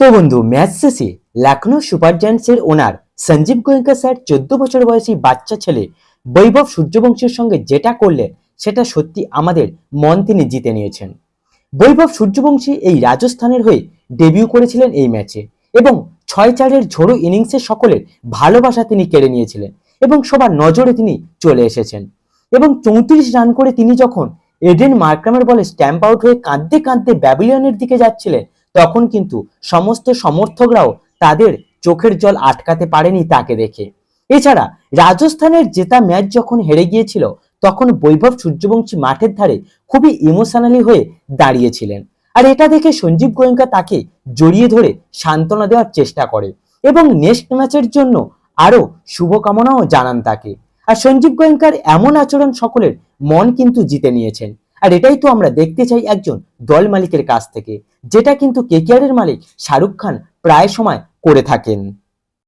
তো বন্ধু, ম্যাচ শেষে লখনৌ সুপার জায়ান্টসের ওনার সঞ্জীব গোয়েঙ্কা স্যার চোদ্দ বছর বয়সী বাচ্চা ছেলে বৈভব সূর্যবংশীর সঙ্গে যেটা করলেন সেটা সত্যি আমাদের মন তিনি জিতে নিয়েছেন। বৈভব সূর্যবংশী এই রাজস্থানের হয়ে ডেবিউ করেছিলেন এই ম্যাচে এবং ছয় চারের ঝোড়ো ইনিংসে সকলের ভালোবাসা তিনি কেড়ে নিয়েছিলেন এবং সবার নজরে তিনি চলে এসেছেন এবং চৌত্রিশ রান করে তিনি যখন এডেন মার্ক্রামের বলে স্ট্যাম্প আউট হয়ে কাঁদতে কাঁদতে ব্যাবিলিয়নের দিকে যাচ্ছিলেন তখন কিন্তু সমস্ত সমর্থকরাও তাদের চোখের জল আটকাতে পারেনি তাকে দেখে। এছাড়া রাজস্থানের জেতা ম্যাচ যখন হেরে গিয়েছিল, তখন বৈভব সূর্যবংশী মাঠের ধারে খুবই ইমোশনালি হয়ে দাঁড়িয়েছিলেন। আর এটা দেখে সঞ্জীব গোয়েঙ্কা তাকে জড়িয়ে ধরে সান্ত্বনা দেওয়ার চেষ্টা করে এবং নেক্সট ম্যাচের জন্য আরও শুভকামনাও জানান তাকে। আর সঞ্জীব গোয়েঙ্কার এমন আচরণ সকলের মন কিন্তু জিতে নিয়েছেন। আর এটাই তো আমরা দেখতে চাই একজন দল মালিকের কাছ থেকে, যেটা কিন্তু কেকেআরের মালিক শাহরুখ খান প্রায় সময় করে থাকেন।